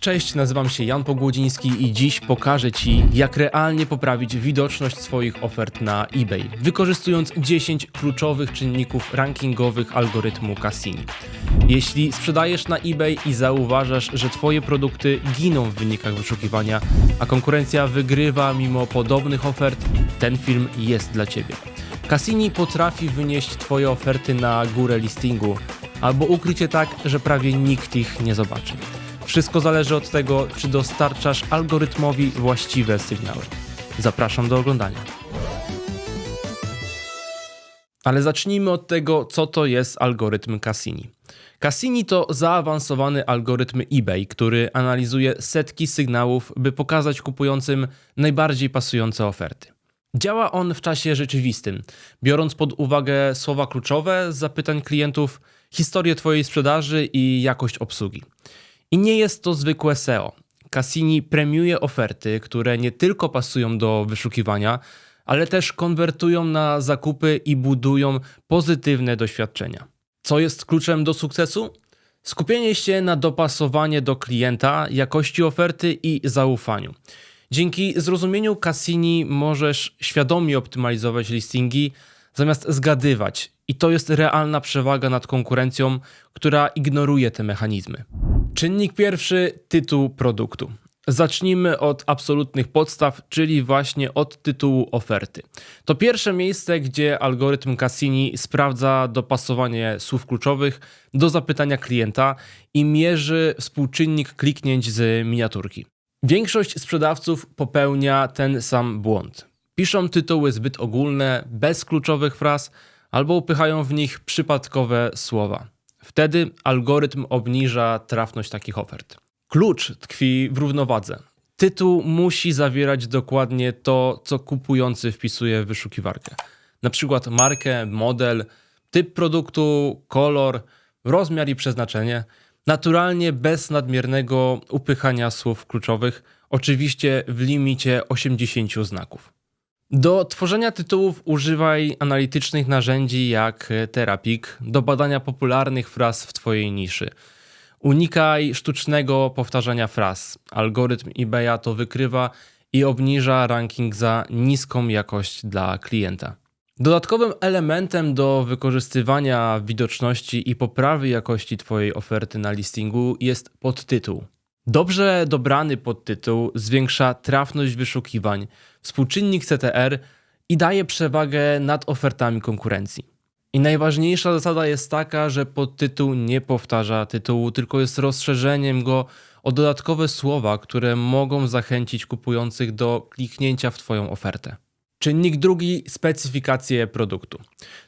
Cześć, nazywam się Jan Pogłodziński i dziś pokażę Ci, jak realnie poprawić widoczność swoich ofert na eBay, wykorzystując 10 kluczowych czynników rankingowych algorytmu Cassini. Jeśli sprzedajesz na eBay i zauważasz, że Twoje produkty giną w wynikach wyszukiwania, a konkurencja wygrywa mimo podobnych ofert, ten film jest dla Ciebie. Cassini potrafi wynieść Twoje oferty na górę listingu, albo ukryć je tak, że prawie nikt ich nie zobaczy. Wszystko zależy od tego, czy dostarczasz algorytmowi właściwe sygnały. Zapraszam do oglądania. Ale zacznijmy od tego, co to jest algorytm Cassini. Cassini to zaawansowany algorytm eBay, który analizuje setki sygnałów, by pokazać kupującym najbardziej pasujące oferty. Działa on w czasie rzeczywistym, biorąc pod uwagę słowa kluczowe z zapytań klientów, historię Twojej sprzedaży i jakość obsługi. I nie jest to zwykłe SEO. Cassini premiuje oferty, które nie tylko pasują do wyszukiwania, ale też konwertują na zakupy i budują pozytywne doświadczenia. Co jest kluczem do sukcesu? Skupienie się na dopasowaniu do klienta, jakości oferty i zaufaniu. Dzięki zrozumieniu Cassini możesz świadomie optymalizować listingi zamiast zgadywać, i to jest realna przewaga nad konkurencją, która ignoruje te mechanizmy. Czynnik pierwszy tytuł produktu. Zacznijmy od absolutnych podstaw, czyli właśnie od tytułu oferty. To pierwsze miejsce, gdzie algorytm Cassini sprawdza dopasowanie słów kluczowych do zapytania klienta i mierzy współczynnik kliknięć z miniaturki. Większość sprzedawców popełnia ten sam błąd. Piszą tytuły zbyt ogólne, bez kluczowych fraz, albo upychają w nich przypadkowe słowa. Wtedy algorytm obniża trafność takich ofert. Klucz tkwi w równowadze. Tytuł musi zawierać dokładnie to, co kupujący wpisuje w wyszukiwarkę. Na przykład markę, model, typ produktu, kolor, rozmiar i przeznaczenie. Naturalnie bez nadmiernego upychania słów kluczowych, oczywiście w limicie 80 znaków. Do tworzenia tytułów używaj analitycznych narzędzi jak Terapik do badania popularnych fraz w Twojej niszy. Unikaj sztucznego powtarzania fraz. Algorytm eBaya to wykrywa i obniża ranking za niską jakość dla klienta. Dodatkowym elementem do wykorzystywania widoczności i poprawy jakości Twojej oferty na listingu jest podtytuł. Dobrze dobrany podtytuł zwiększa trafność wyszukiwań, współczynnik CTR i daje przewagę nad ofertami konkurencji. I najważniejsza zasada jest taka, że podtytuł nie powtarza tytułu, tylko jest rozszerzeniem go o dodatkowe słowa, które mogą zachęcić kupujących do kliknięcia w Twoją ofertę. Czynnik drugi specyfikacje produktu.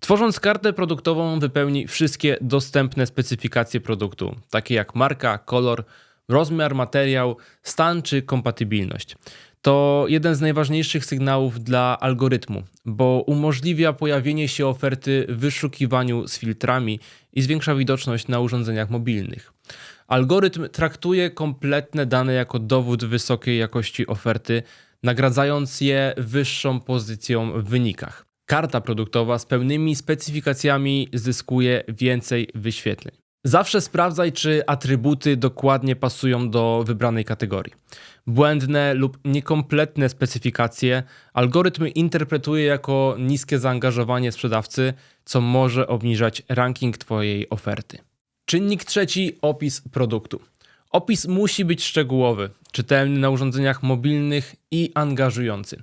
Tworząc kartę produktową, wypełni wszystkie dostępne specyfikacje produktu, takie jak marka, kolor, rozmiar, materiał, stan czy kompatybilność. To jeden z najważniejszych sygnałów dla algorytmu, bo umożliwia pojawienie się oferty w wyszukiwaniu z filtrami i zwiększa widoczność na urządzeniach mobilnych. Algorytm traktuje kompletne dane jako dowód wysokiej jakości oferty, nagradzając je wyższą pozycją w wynikach. Karta produktowa z pełnymi specyfikacjami zyskuje więcej wyświetleń. Zawsze sprawdzaj, czy atrybuty dokładnie pasują do wybranej kategorii. Błędne lub niekompletne specyfikacje algorytm interpretuje jako niskie zaangażowanie sprzedawcy, co może obniżać ranking Twojej oferty. Czynnik trzeci opis produktu. Opis musi być szczegółowy, czytelny na urządzeniach mobilnych i angażujący.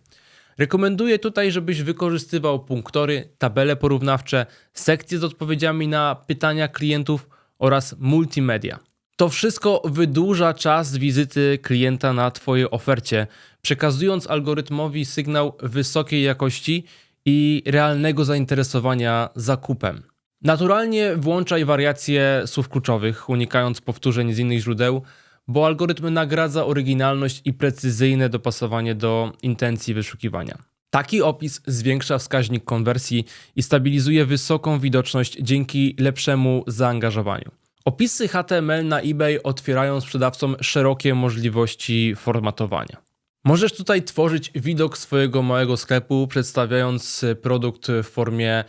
Rekomenduję tutaj, żebyś wykorzystywał punktory, tabele porównawcze, sekcje z odpowiedziami na pytania klientów oraz multimedia. To wszystko wydłuża czas wizyty klienta na Twojej ofercie, przekazując algorytmowi sygnał wysokiej jakości i realnego zainteresowania zakupem. Naturalnie włączaj wariacje słów kluczowych, unikając powtórzeń z innych źródeł, bo algorytm nagradza oryginalność i precyzyjne dopasowanie do intencji wyszukiwania. Taki opis zwiększa wskaźnik konwersji i stabilizuje wysoką widoczność dzięki lepszemu zaangażowaniu. Opisy HTML na eBay otwierają sprzedawcom szerokie możliwości formatowania. Możesz tutaj tworzyć widok swojego małego sklepu, przedstawiając produkt w formie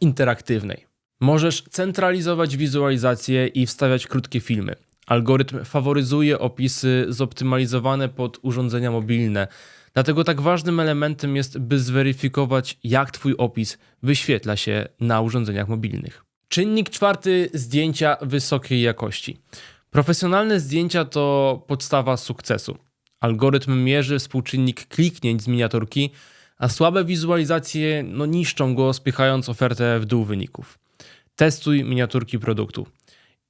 interaktywnej. Możesz centralizować wizualizację i wstawiać krótkie filmy. Algorytm faworyzuje opisy zoptymalizowane pod urządzenia mobilne. Dlatego tak ważnym elementem jest, by zweryfikować, jak Twój opis wyświetla się na urządzeniach mobilnych. Czynnik czwarty zdjęcia wysokiej jakości. Profesjonalne zdjęcia to podstawa sukcesu. Algorytm mierzy współczynnik kliknięć z miniaturki, a słabe wizualizacje no, niszczą go, spychając ofertę w dół wyników. Testuj miniaturki produktu.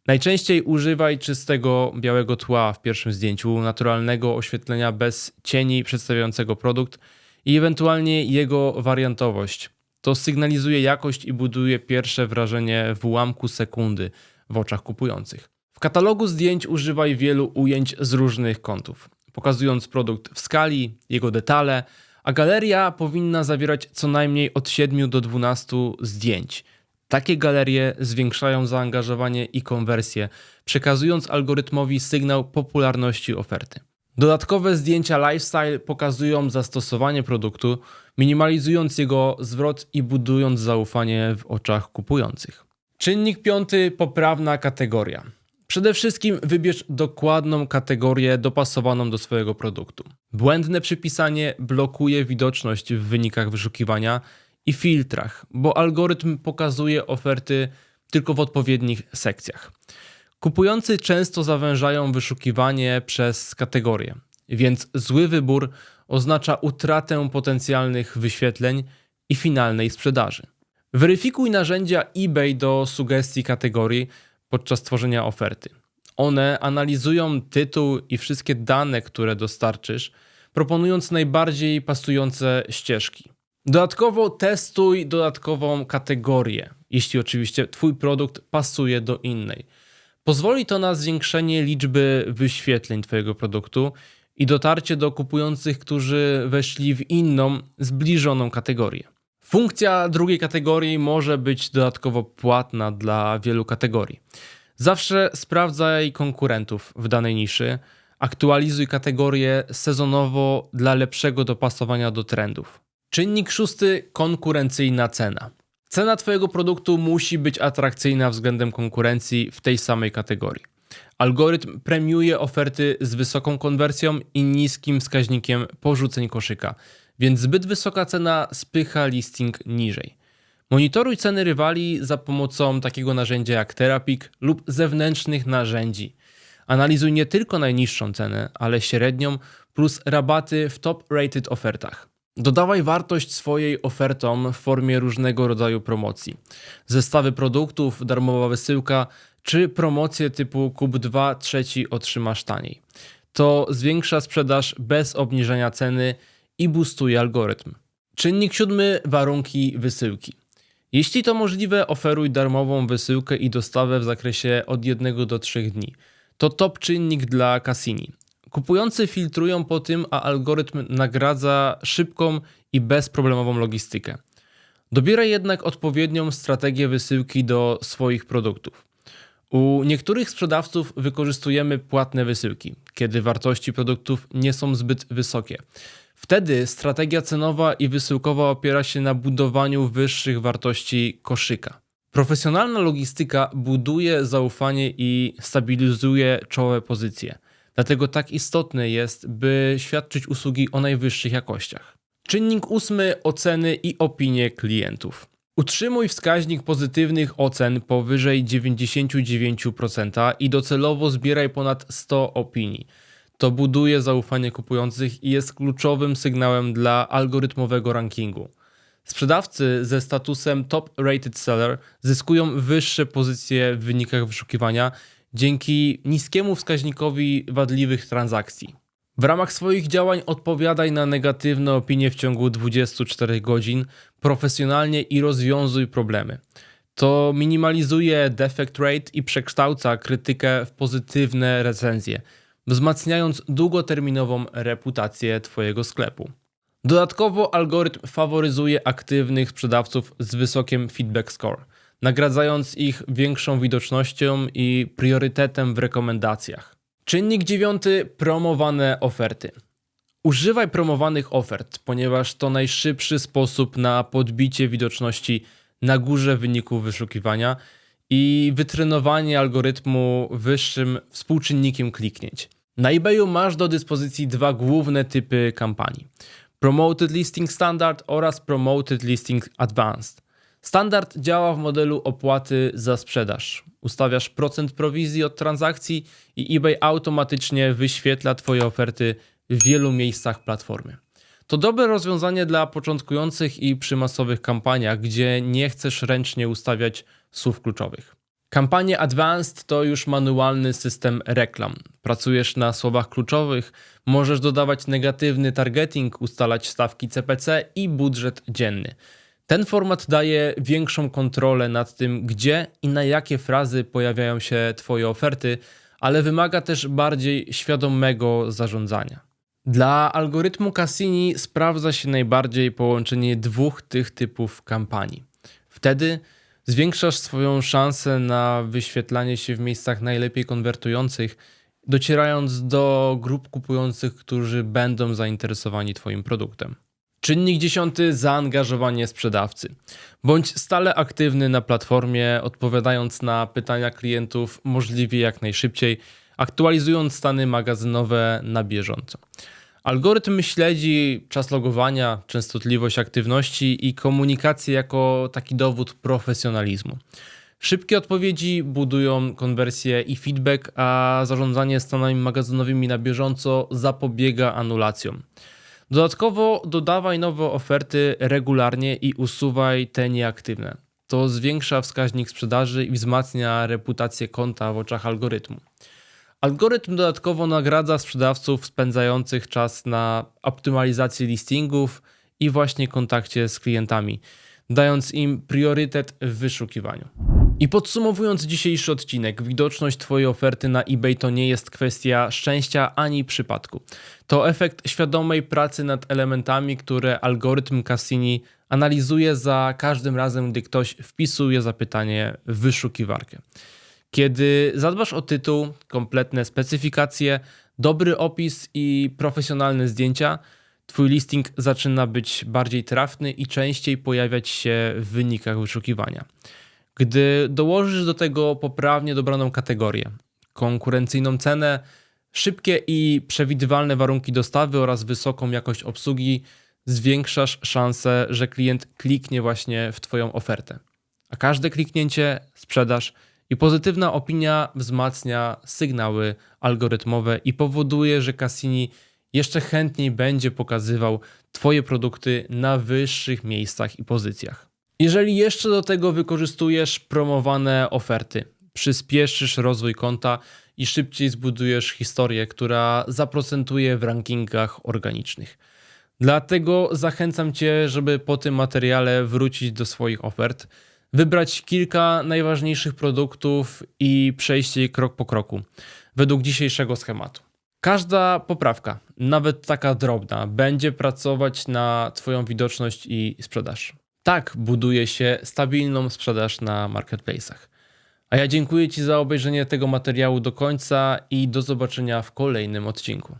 Najczęściej używaj czystego białego tła w pierwszym zdjęciu, naturalnego oświetlenia bez cieni przedstawiającego produkt i ewentualnie jego wariantowość. To sygnalizuje jakość i buduje pierwsze wrażenie w ułamku sekundy w oczach kupujących. W katalogu zdjęć używaj wielu ujęć z różnych kątów, pokazując produkt w skali, jego detale, a galeria powinna zawierać co najmniej od 7 do 12 zdjęć. Takie galerie zwiększają zaangażowanie i konwersję, przekazując algorytmowi sygnał popularności oferty. Dodatkowe zdjęcia lifestyle pokazują zastosowanie produktu, minimalizując jego zwrot i budując zaufanie w oczach kupujących. Czynnik piąty poprawna kategoria. Przede wszystkim wybierz dokładną kategorię dopasowaną do swojego produktu. Błędne przypisanie blokuje widoczność w wynikach wyszukiwania i filtrach, bo algorytm pokazuje oferty tylko w odpowiednich sekcjach. Kupujący często zawężają wyszukiwanie przez kategorie, więc zły wybór oznacza utratę potencjalnych wyświetleń i finalnej sprzedaży. Weryfikuj narzędzia eBay do sugestii kategorii podczas tworzenia oferty. One analizują tytuł i wszystkie dane, które dostarczysz, proponując najbardziej pasujące ścieżki. Dodatkowo testuj dodatkową kategorię, jeśli oczywiście Twój produkt pasuje do innej. Pozwoli to na zwiększenie liczby wyświetleń Twojego produktu i dotarcie do kupujących, którzy weszli w inną, zbliżoną kategorię. Funkcja drugiej kategorii może być dodatkowo płatna dla wielu kategorii. Zawsze sprawdzaj konkurentów w danej niszy, aktualizuj kategorię sezonowo dla lepszego dopasowania do trendów. Czynnik szósty konkurencyjna cena. Cena Twojego produktu musi być atrakcyjna względem konkurencji w tej samej kategorii. Algorytm premiuje oferty z wysoką konwersją i niskim wskaźnikiem porzuceń koszyka, więc zbyt wysoka cena spycha listing niżej. Monitoruj ceny rywali za pomocą takiego narzędzia jak Therapik lub zewnętrznych narzędzi. Analizuj nie tylko najniższą cenę, ale średnią plus rabaty w top-rated ofertach. Dodawaj wartość swojej ofertom w formie różnego rodzaju promocji. Zestawy produktów, darmowa wysyłka czy promocje typu kup 2, trzeci otrzymasz taniej. To zwiększa sprzedaż bez obniżenia ceny i boostuje algorytm. Czynnik siódmy warunki wysyłki. Jeśli to możliwe, oferuj darmową wysyłkę i dostawę w zakresie od 1 do 3 dni. To top czynnik dla Cassini. Kupujący filtrują po tym, a algorytm nagradza szybką i bezproblemową logistykę. Dobieraj jednak odpowiednią strategię wysyłki do swoich produktów. U niektórych sprzedawców wykorzystujemy płatne wysyłki, kiedy wartości produktów nie są zbyt wysokie. Wtedy strategia cenowa i wysyłkowa opiera się na budowaniu wyższych wartości koszyka. Profesjonalna logistyka buduje zaufanie i stabilizuje czołe pozycje. Dlatego tak istotne jest, by świadczyć usługi o najwyższych jakościach. Czynnik ósmy oceny i opinie klientów. Utrzymuj wskaźnik pozytywnych ocen powyżej 99% i docelowo zbieraj ponad 100 opinii. To buduje zaufanie kupujących i jest kluczowym sygnałem dla algorytmowego rankingu. Sprzedawcy ze statusem Top Rated Seller zyskują wyższe pozycje w wynikach wyszukiwania dzięki niskiemu wskaźnikowi wadliwych transakcji. W ramach swoich działań odpowiadaj na negatywne opinie w ciągu 24 godzin profesjonalnie i rozwiązuj problemy. To minimalizuje defect rate i przekształca krytykę w pozytywne recenzje, wzmacniając długoterminową reputację Twojego sklepu. Dodatkowo algorytm faworyzuje aktywnych sprzedawców z wysokim feedback score, nagradzając ich większą widocznością i priorytetem w rekomendacjach. Czynnik dziewiąty promowane oferty. Używaj promowanych ofert, ponieważ to najszybszy sposób na podbicie widoczności na górze wyników wyszukiwania i wytrenowanie algorytmu wyższym współczynnikiem kliknięć. Na eBayu masz do dyspozycji dwa główne typy kampanii: Promoted Listing Standard oraz Promoted Listing Advanced. Standard działa w modelu opłaty za sprzedaż. Ustawiasz procent prowizji od transakcji i eBay automatycznie wyświetla Twoje oferty w wielu miejscach platformy. To dobre rozwiązanie dla początkujących i przy masowych kampaniach, gdzie nie chcesz ręcznie ustawiać słów kluczowych. Kampanie Advanced to już manualny system reklam. Pracujesz na słowach kluczowych, możesz dodawać negatywny targeting, ustalać stawki CPC i budżet dzienny. Ten format daje większą kontrolę nad tym, gdzie i na jakie frazy pojawiają się Twoje oferty, ale wymaga też bardziej świadomego zarządzania. Dla algorytmu Cassini sprawdza się najbardziej połączenie dwóch tych typów kampanii. Wtedy zwiększasz swoją szansę na wyświetlanie się w miejscach najlepiej konwertujących, docierając do grup kupujących, którzy będą zainteresowani Twoim produktem. Czynnik dziesiąty zaangażowanie sprzedawcy. Bądź stale aktywny na platformie, odpowiadając na pytania klientów możliwie jak najszybciej, aktualizując stany magazynowe na bieżąco. Algorytm śledzi czas logowania, częstotliwość aktywności i komunikację jako taki dowód profesjonalizmu. Szybkie odpowiedzi budują konwersję i feedback, a zarządzanie stanami magazynowymi na bieżąco zapobiega anulacjom. Dodatkowo dodawaj nowe oferty regularnie i usuwaj te nieaktywne. To zwiększa wskaźnik sprzedaży i wzmacnia reputację konta w oczach algorytmu. Algorytm dodatkowo nagradza sprzedawców spędzających czas na optymalizacji listingów i właśnie kontakcie z klientami, dając im priorytet w wyszukiwaniu. I podsumowując dzisiejszy odcinek, widoczność Twojej oferty na eBay to nie jest kwestia szczęścia ani przypadku. To efekt świadomej pracy nad elementami, które algorytm Cassini analizuje za każdym razem, gdy ktoś wpisuje zapytanie w wyszukiwarkę. Kiedy zadbasz o tytuł, kompletne specyfikacje, dobry opis i profesjonalne zdjęcia, Twój listing zaczyna być bardziej trafny i częściej pojawiać się w wynikach wyszukiwania. Gdy dołożysz do tego poprawnie dobraną kategorię, konkurencyjną cenę, szybkie i przewidywalne warunki dostawy oraz wysoką jakość obsługi, zwiększasz szansę, że klient kliknie właśnie w Twoją ofertę. A każde kliknięcie, sprzedaż i pozytywna opinia wzmacnia sygnały algorytmowe i powoduje, że Cassini jeszcze chętniej będzie pokazywał Twoje produkty na wyższych miejscach i pozycjach. Jeżeli jeszcze do tego wykorzystujesz promowane oferty, przyspieszysz rozwój konta i szybciej zbudujesz historię, która zaprocentuje w rankingach organicznych. Dlatego zachęcam Cię, żeby po tym materiale wrócić do swoich ofert, wybrać kilka najważniejszych produktów i przejść je krok po kroku, według dzisiejszego schematu. Każda poprawka, nawet taka drobna, będzie pracować na Twoją widoczność i sprzedaż. Tak buduje się stabilną sprzedaż na marketplace'ach. A ja dziękuję Ci za obejrzenie tego materiału do końca i do zobaczenia w kolejnym odcinku.